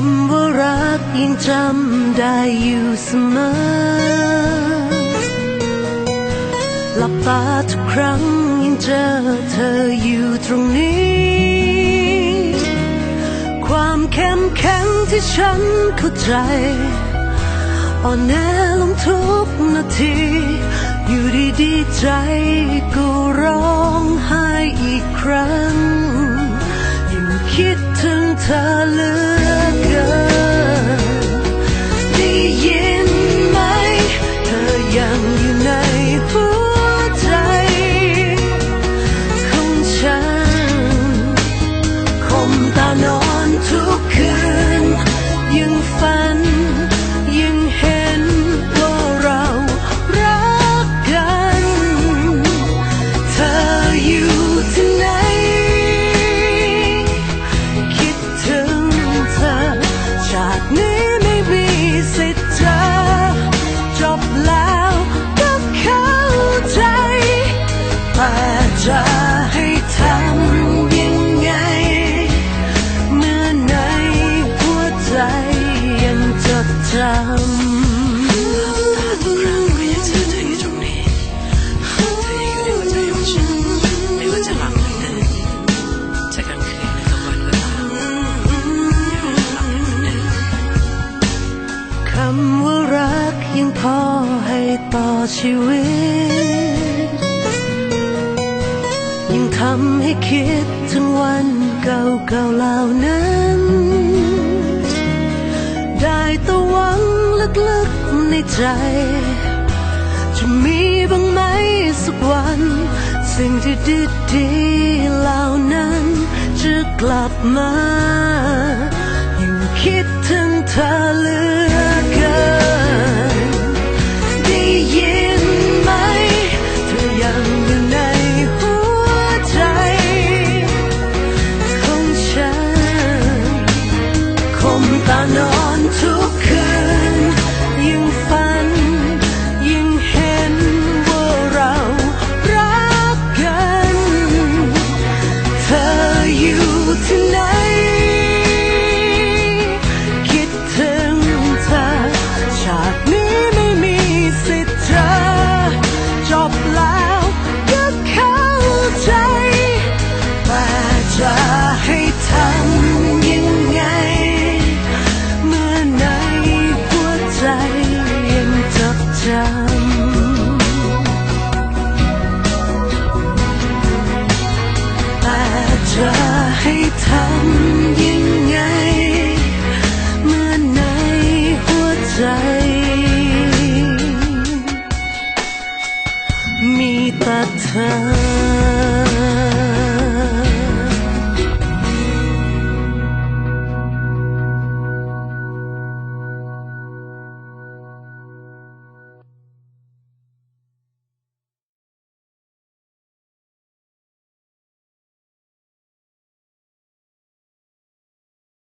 ำว่ารักยังจำได้อยู่เสมอ หลับตาทุกครั้งยังเจอเธออยู่ตรงนี้ ความเข้มแข็งที่ฉันเข้าใจ อ่อนแอลงทุกนาที อยู่ดีๆใจก็ร้องไห้อีกครั้งยิ่งคิดถึงเธอเลือ จะให้ทำยังไง เมื่อในหัวใจยังจดจำตาทุกครั้งก็ยังเธออยู่ตรงนี้เธอยังอยู่ในหัวใจของฉันไม่ว่าจะหลับหรือตื่นจะกลางคืนหรือกลางวันตามยังไม่หลับให้มันแน่นคำว่ารักยังพอให้ต่อชีวิต คิดถึงวันเก่าๆเหล่านั้น ได้แต่หวังลึกๆในใจ จะมีบ้างไหมสักวัน สิ่งที่ดีๆเหล่านั้นจะกลับมา มตานอนทุกคืน 不疼